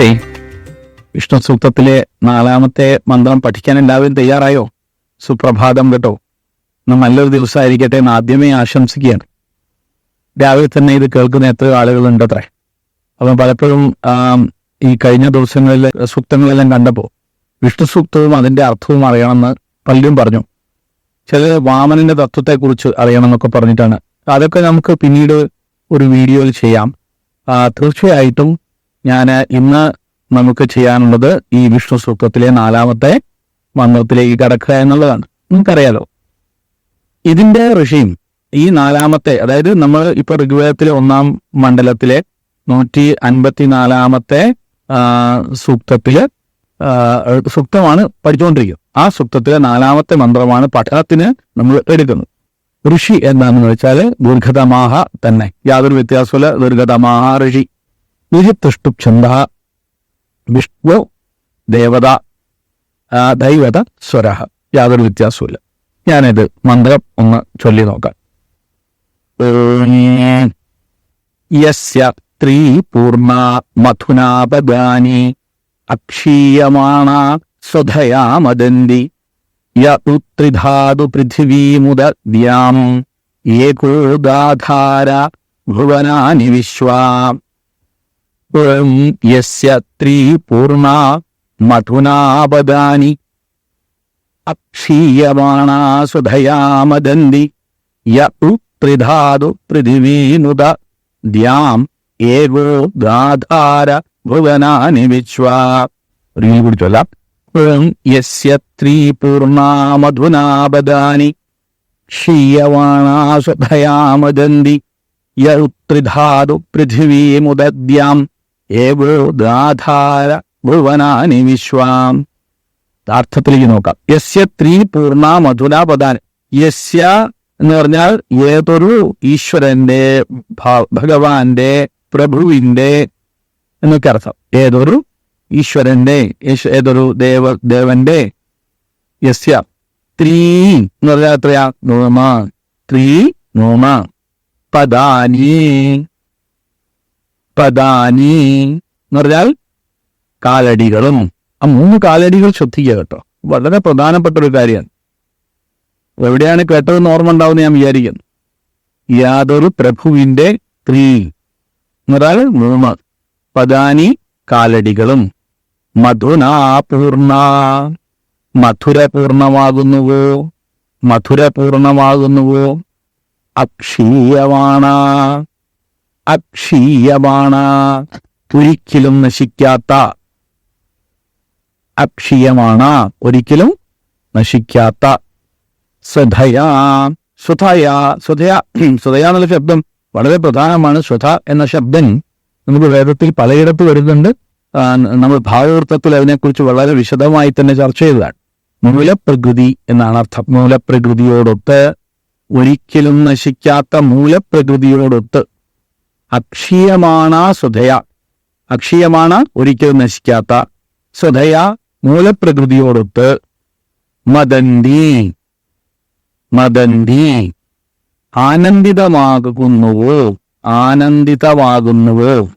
നമസ്തേ വിഷ്ണു സൂക്തത്തിലെ നാലാമത്തെ മന്ത്രം പഠിക്കാൻ എല്ലാവരും തയ്യാറായോ? സുപ്രഭാതം കേട്ടോ. നല്ലൊരു ദിവസമായിരിക്കട്ടെ എന്ന് ആദ്യമേ ആശംസിക്കുകയാണ്. രാവിലെ തന്നെ ഇത് കേൾക്കുന്ന എത്രയോ ആളുകളുണ്ട് അത്രേ അപ്പം പലപ്പോഴും ഈ കഴിഞ്ഞ ദിവസങ്ങളിൽ സൂക്തങ്ങളെല്ലാം കണ്ടപ്പോൾ വിഷ്ണു സൂക്തവും അതിന്റെ അർത്ഥവും അറിയണമെന്ന് പലരും പറഞ്ഞു. ചില വാമനന്റെ തത്വത്തെക്കുറിച്ച് അറിയണമെന്നൊക്കെ പറഞ്ഞിട്ടാണ്. അതൊക്കെ നമുക്ക് പിന്നീട് ഒരു വീഡിയോയിൽ ചെയ്യാം. തീർച്ചയായിട്ടും ഞാൻ ഇന്ന് നമുക്ക് ചെയ്യാനുള്ളത് ഈ വിഷ്ണു സൂക്തത്തിലെ നാലാമത്തെ മന്ത്രത്തിലേക്ക് കടക്കുക എന്നുള്ളതാണ്. നമുക്കറിയാലോ ഇതിന്റെ ഋഷിയും ഈ നാലാമത്തെ അതായത് നമ്മൾ ഇപ്പൊ ഋഗ്വേദത്തിലെ ഒന്നാം മണ്ഡലത്തിലെ നൂറ്റി അൻപത്തിനാലാമത്തെ സൂക്തത്തിൽ സൂക്തമാണ് പഠിച്ചുകൊണ്ടിരിക്കുന്നത് ആ സൂക്തത്തിലെ നാലാമത്തെ മന്ത്രമാണ് പഠനത്തിന് നമ്മൾ എടുക്കുന്നത്. ഋഷി എന്താണെന്ന് വെച്ചാൽ ദീർഘതമാഹ തന്നെ. യാതൊരു വ്യത്യാസമില്ല ദീർഘതമാഹ ഋഷി. ഋഷി തൃഷ്ടുപ്ഛന്ദ വിഷ്ണു ദേവത ദൈവത സ്വരഹ യാതൊരു വ്യത്യാസമില്ല ഞാനിത് മന്ത്രം ഒന്ന് ചൊല്ലി നോക്കാം. യസ്യ സ്ത്രീ പൂർണ മഥുനാപദാനി അക്ഷീയമാണ സ്വധയാ മദന്തി യുത്രിധാതു പൃഥിവീമുദ്യാം ഏകോദാധാര ഭുവനാനി വിശ്വാം. യസ്യ സ്ത്രീ പൂർണ മഥുനാപദാനി അക്ഷീയമാണാസുധയാമദന്തി മദന്തി. യുത്രിധാതു പൃഥിവീനുത. ദ്യാം ഏവോ ഗാധാര ഭുവനാനി വിശ്വാ. റീൽ കൂടി ചൊല്ലാം. യസ്യ സ്ത്രീ പൂർണ മധുനാപദാനി ക്ഷീയവാണാസുഭയാമദന്തി യുത്രിധാതു പൃഥിവീമുദ്യാം ഏവോ ദാധാര ഭുവനാനി വിശ്വാം. അർത്ഥത്തിലേക്ക് നോക്കാം. യസ്യ ത്രീ പൂർണ മധുനാപദാൻ യസ്യ എന്ന് പറഞ്ഞാൽ ഏതൊരു ഈശ്വരന്റെ ഭഗവാന്റെ പ്രഭുവിന്റെ എന്നൊക്കെ അർത്ഥം. ഏതൊരു ഈശ്വരന്റെ ഈശ്- ഏതൊരു ദേവ ദേവന്റെ. യസ്യ ത്രീ എന്ന് പറഞ്ഞാൽ എത്രയാ? നോമ. ത്രീ നോമ. പദാനി. പദാനി എന്ന് പറഞ്ഞാൽ കാലടികളും. ആ മൂന്ന് കാലടികൾ ശ്രദ്ധിക്കുക കേട്ടോ. വളരെ പ്രധാനപ്പെട്ട ഒരു കാര്യമാണ് എവിടെയാണ് കേട്ടതെന്ന് ഓർമ്മ ഉണ്ടാവുമെന്ന് ഞാൻ വിചാരിക്കുന്നു. യാതൊരു പ്രഭുവിന്റെ സ്ത്രീ എന്ന് പറഞ്ഞാൽ മൂന്ന് പദാനി കാലടികളും. മധുനാപൂർണ മധുരപൂർണമാകുന്നുവോ മധുര പൂർണമാകുന്നുവോ? മധുര അക്ഷീയവാണ ഒരിക്കലും നശിക്കാത്ത അക്ഷീയമാണ്. ഒരിക്കലും നശിക്കാത്ത സ്വധയാ സ്വധയാ സ്വധയ സ്വധയാ എന്നുള്ള ശബ്ദം വളരെ പ്രധാനമാണ്. സ്വധ എന്ന ശബ്ദം നമുക്ക് വേദത്തിൽ പലയിടത്ത് വരുന്നുണ്ട്. നമ്മൾ ഭാഗവൃത്തത്തിൽ അതിനെക്കുറിച്ച് വളരെ വിശദമായി തന്നെ ചർച്ച ചെയ്തതാണ്. മൂലപ്രകൃതി എന്നാണ് അർത്ഥം. മൂലപ്രകൃതിയോടൊത്ത് ഒരിക്കലും നശിക്കാത്ത മൂലപ്രകൃതിയോടൊത്ത് അക്ഷീയമാണ സ്വധയ. അക്ഷീയമാണ് ഒരിക്കലും നശിക്കാത്ത. സ്വധയ മൂലപ്രകൃതിയോടൊത്ത് മദന്തി. മദന്തി. ആനന്ദിതമാകുന്നുവോ? ആനന്ദിതമാകുന്നുവോ?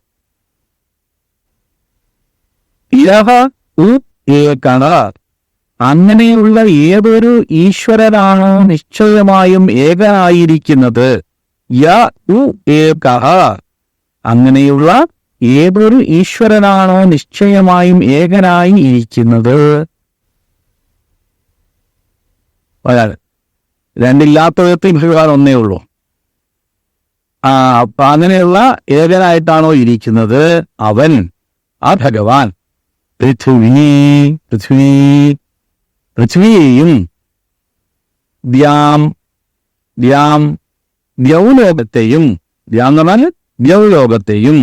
ഇഹ ഏകണ. അങ്ങനെയുള്ള ഏതൊരു ഈശ്വരനാണ് നിശ്ചയമായും ഏകനായിരിക്കുന്നത്? യ ഉ ഏകഃ അങ്ങനെയുള്ള ഏതൊരു ഈശ്വരനാണോ നിശ്ചയമായും ഏകനായി ഇരിക്കുന്നത്? രണ്ടില്ലാത്ത വിധത്തിൽ ഭഗവാൻ ഒന്നേ ഉള്ളൂ. ആ അപ്പൊ അങ്ങനെയുള്ള ഏകനായിട്ടാണോ ഇരിക്കുന്നത്? അവൻ ആ ഭഗവാൻ. പൃഥ്വി പൃഥ്വി പൃഥ്വിയെയും ദ്യാം ദ്യാം ദ്യൗലോകത്തെയും ദ്യാം എന്ന് പറഞ്ഞാൽ ദ്യൗലോകത്തെയും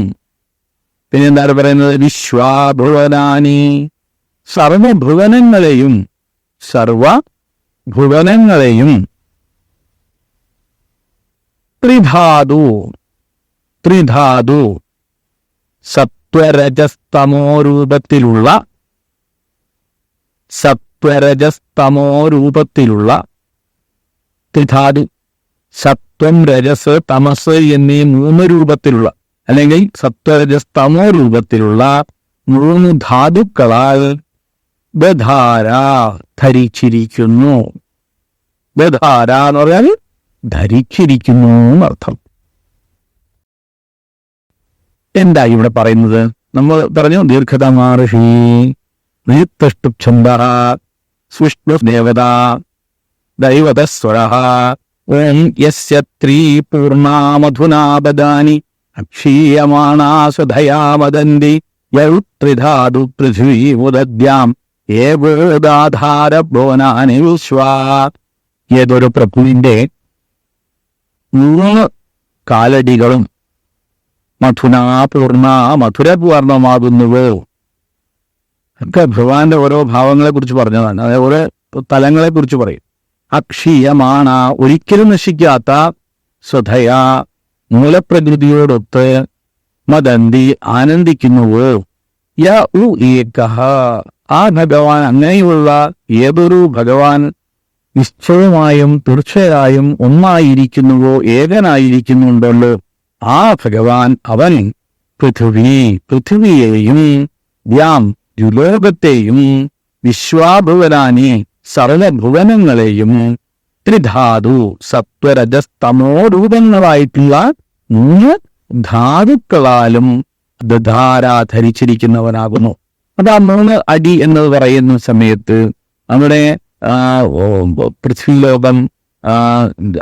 പിന്നെ എന്താണ് പറയുന്നത്? വിശ്വാഭുവനാനി. സർവഭുവനങ്ങളെയും സർവ ഭുവനങ്ങളെയും ത്രിധാതു ത്രിധാതു സത്വരജസ്തമോ രൂപത്തിലുള്ള സത്വരജസ്തമോ രൂപത്തിലുള്ള ത്രിധാതു സത്വം രജസ് തമസ് എന്നീ മൂന്ന് രൂപത്തിലുള്ള അല്ലെങ്കിൽ സത്വരജസ് തമോ രൂപത്തിലുള്ള മൂന്ന് ധാതുക്കളാൽ ബധാര ധരിച്ചിരിക്കുന്നു. ബധാര എന്ന് പറഞ്ഞാൽ ധരിച്ചിരിക്കുന്നു എന്നർത്ഥം എന്താ ഇവിടെ പറയുന്നത്? നമ്മൾ പറഞ്ഞു ദീർഘതമാർഷി നീത്തഷ്ടുഛന്ദ സുഷ്ണു ദേവത ദൈവതസ്വര ഓം യസ്യ ത്രീ പൂർണാമധുനാ ബദാനി അക്ഷീയമാണാ സ്വധയാ വദന്തി യൗത്രിധാതു പൃഥ്വീ ഉദദ്യാം ഏവേദാധാര ബോനാനി വിശ്വാ. ഏതൊരു പ്രഭുവിന്റെ മൂന്ന് കാലടികളും മധുനാ പൂർണ മധുരപൂർണമാകുന്നുവോ? ഒക്കെ ഭഗവാന്റെ ഓരോ ഭാവങ്ങളെ കുറിച്ച് പറഞ്ഞതാണ്. ഓരോ തലങ്ങളെ കുറിച്ച് പറയും. അക്ഷീയമാണ. ഒരിക്കലും നശിക്കാത്ത സ്വധയാ മൂലപ്രകൃതിയോടൊത്ത് മദന്തി ആനന്ദിക്കുന്നുവോ? യ ഉ ആ ഭഗവാൻ അങ്ങനെയുള്ള ഏതൊരു ഭഗവാൻ നിശ്ചയമായും തീർച്ചയായും ഒന്നായിരിക്കുന്നുവോ ഏകനായിരിക്കുന്നുണ്ടല്ലോ. ആ ഭഗവാൻ അവൻ പൃഥിവി പൃഥിവിയെയും ദ്യാം ദുലോകത്തെയും വിശ്വാഭുവനാനി. സർവഭുവനങ്ങളെയും ത്രിധാതു സത്വരജസ്തമോ രൂപങ്ങളായിട്ടുള്ള മൂന്ന് ധാതുക്കളാലും ധാരാധരിച്ചിരിക്കുന്നവനാകുന്നു. ധരിച്ചിരിക്കുന്നവനാകുന്നു അത് മൂന്ന് അടി എന്ന് പറയുന്ന സമയത്ത് നമ്മുടെ പൃഥ്വി ലോകം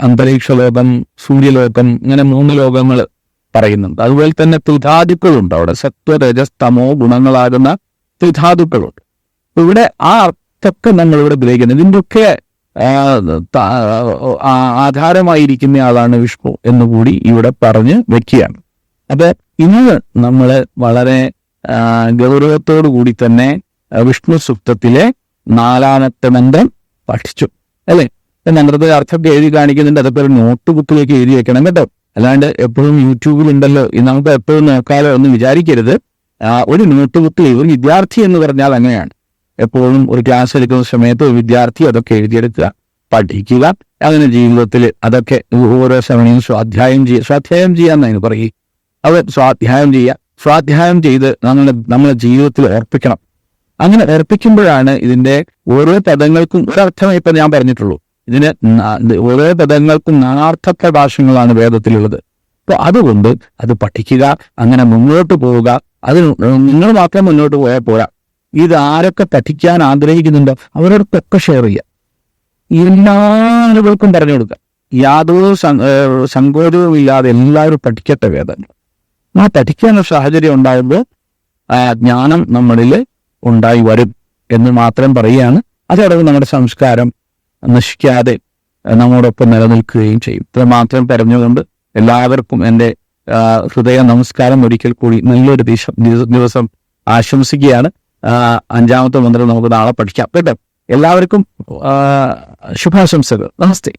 അന്തരീക്ഷ ലോകം സൂര്യലോകം ഇങ്ങനെ മൂന്ന് ലോകങ്ങൾ പറയുന്നുണ്ട്. അതുപോലെ തന്നെ ത്രിധാതുക്കളുണ്ട് അവിടെ. സത്വരജസ്തമോ ഗുണങ്ങളാകുന്ന ത്രിധാതുക്കളുണ്ട്. ഇവിടെ ആ അർത്ഥമൊക്കെ നമ്മൾ ഇവിടെ ഗ്രഹിക്കുന്നത്. ഇതിന്റെയൊക്കെ ആധാരമായിരിക്കുന്ന ആളാണ് വിഷ്ണു എന്നുകൂടി ഇവിടെ പറഞ്ഞ് വെക്കുകയാണ്. അപ്പൊ ഇന്ന് നമ്മൾ വളരെ ഗൗരവത്തോടു കൂടി തന്നെ വിഷ്ണു സുക്തത്തിലെ നാലാമത്തെ മന്ത്രം പഠിച്ചു. അല്ലേ? മന്ത്രത്തെ അർത്ഥമൊക്കെ എഴുതി കാണിക്കുന്നുണ്ട്. അതൊക്കെ ഒരു നോട്ട് ബുക്കിലേക്ക് എഴുതി വെക്കണം കേട്ടോ. അല്ലാണ്ട് എപ്പോഴും യൂട്യൂബിൽ ഉണ്ടല്ലോ. നമുക്ക് എപ്പോഴും നോക്കാലോ എന്ന് വിചാരിക്കരുത്. ഒരു നോട്ട് ബുക്കിൽ ഒരു വിദ്യാർത്ഥി എന്ന് പറഞ്ഞാൽ അങ്ങനെയാണ്. എപ്പോഴും ഒരു ക്ലാസ് എടുക്കുന്ന സമയത്ത് ഒരു വിദ്യാർത്ഥി അതൊക്കെ എഴുതിയെടുക്കുക പഠിക്കുക അങ്ങനെ ജീവിതത്തിൽ അതൊക്കെ ഓരോ സമയം സ്വാധ്യായം ചെയ്യുക. സ്വാധ്യായം ചെയ്യാന്നതിന് പറയും അവർ സ്വാധ്യായം ചെയ്യുക. സ്വാധ്യായം ചെയ്ത് നമ്മളെ നമ്മുടെ ജീവിതത്തിൽ ഏർപ്പിക്കണം അങ്ങനെ ഏർപ്പിക്കുമ്പോഴാണ് ഇതിന്റെ ഓരോ പദങ്ങൾക്കും ഒരർത്ഥമേ ഇപ്പം ഞാൻ പറഞ്ഞിട്ടുള്ളൂ. ഇതിന് ഓരോ പദങ്ങൾക്കും നാനാർത്ഥ പ്രഭാഷങ്ങളാണ് വേദത്തിലുള്ളത്. അപ്പൊ അതുകൊണ്ട് അത് പഠിക്കുക അങ്ങനെ മുന്നോട്ട് പോവുക. അതിന് നിങ്ങൾ മാത്രം മുന്നോട്ട് പോയാൽ പോരാ. ഇത് ആരൊക്കെ പഠിക്കാൻ ആഗ്രഹിക്കുന്നുണ്ടോ അവരോടൊക്കെ ഷെയർ ചെയ്യുക. എല്ലാവർക്കും പറഞ്ഞു കൊടുക്കുക. യാതൊരു സ- സങ്കോചവും ഇല്ലാതെ എല്ലാവരും പഠിക്കട്ടെ വേദങ്ങൾ ആ പഠിക്കാനുള്ള സാഹചര്യം ഉണ്ടാകുമ്പോൾ ജ്ഞാനം നമ്മളിൽ ഉണ്ടായി വരും എന്ന് മാത്രം പറയുകയാണ്. അതോടൊപ്പം നമ്മുടെ സംസ്കാരം നശിക്കാതെ നമ്മോടൊപ്പം നിലനിൽക്കുകയും ചെയ്യും. ഇത് മാത്രം പറഞ്ഞുകൊണ്ട് എല്ലാവർക്കും എന്റെ ഹൃദയ നമസ്കാരം. ഒരിക്കൽ കൂടി നല്ലൊരു ദിവസം ദിവസം ആശംസിക്കുകയാണ്. അഞ്ചാമത്തെ മന്ത്രം നമുക്ക് നാളെ പഠിക്കാം. കേട്ടോ? എല്ലാവർക്കും ശുഭാശംസകൾ. നമസ്തേ.